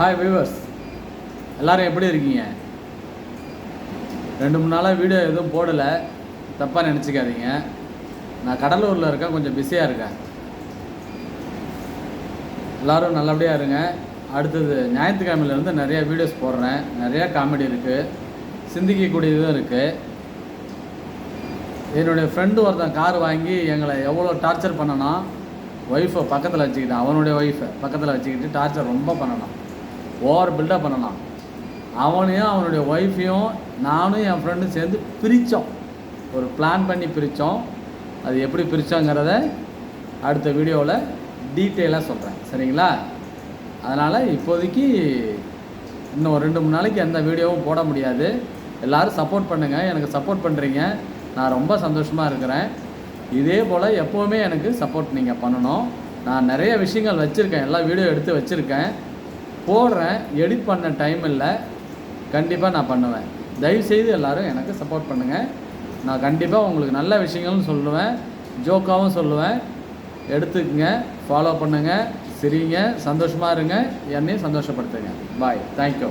Hi viewers எல்லோரும் எப்படி இருக்கீங்க? ரெண்டு மூணு நாளாக வீடியோ எதுவும் போடலை. தப்பாக நினச்சிக்காதீங்க. நான் கடலூரில் இருக்கேன். கொஞ்சம் பிஸியாக இருக்கேன். எல்லோரும் நல்லபடியாக இருங்க. அடுத்தது ஞாயிற்றுக்கிழமையிலேருந்து நிறைய வீடியோஸ் போடுறேன். நிறையா காமெடி இருக்குது சிந்திக்கக்கூடியதும் இருக்குது என்னுடைய ஃப்ரெண்டு ஒருத்தன் கார் வாங்கி எங்களை எவ்வளோ டார்ச்சர் பண்ணனா ஒய்ஃபை பக்கத்தில் வச்சுக்கிட்டான். அவனுடைய ஒய்ஃபை பக்கத்தில் வச்சுக்கிட்டு டார்ச்சர் ரொம்ப பண்ணணும் ஓவர் பில்டப் பண்ணலாம். அவனையும் அவனுடைய ஒய்ஃபையும் நானும் என் ஃப்ரெண்டும் சேர்ந்து பிரித்தோம் ஒரு பிளான் பண்ணி பிரித்தோம் அது எப்படி பிரித்தோங்கிறத அடுத்த வீடியோவில் டீட்டெயிலாக சொல்கிறேன் சரிங்களா? அதனால் இப்போதைக்கு இன்னும் ஒரு ரெண்டு மூணு நாளைக்கு எந்த வீடியோவும் போட முடியாது. எல்லாரும் சப்போர்ட் பண்ணுங்கள் எனக்கு சப்போர்ட் பண்ணுறீங்க நான் ரொம்ப சந்தோஷமாக இருக்கிறேன். இதே போல் எப்போவுமே எனக்கு சப்போர்ட் நீங்கள் பண்ணணும். நான் நிறைய விஷயங்கள் வச்சுருக்கேன். எல்லா வீடியோ எடுத்து வச்சுருக்கேன். போடுறேன் எடிட் பண்ண டைம் இல்லை. கண்டிப்பாக நான் பண்ணுவேன். தயவுசெய்து எல்லோரும் எனக்கு சப்போர்ட் பண்ணுங்கள் நான் கண்டிப்பாக உங்களுக்கு நல்ல விஷயங்களும் சொல்லுவேன். ஜோக்காகவும் சொல்லுவேன். எடுத்துக்கங்க ஃபாலோ பண்ணுங்கள் சிரிங்க சந்தோஷமாக இருங்க. என்னையும் சந்தோஷப்படுத்துங்க. Bye thank you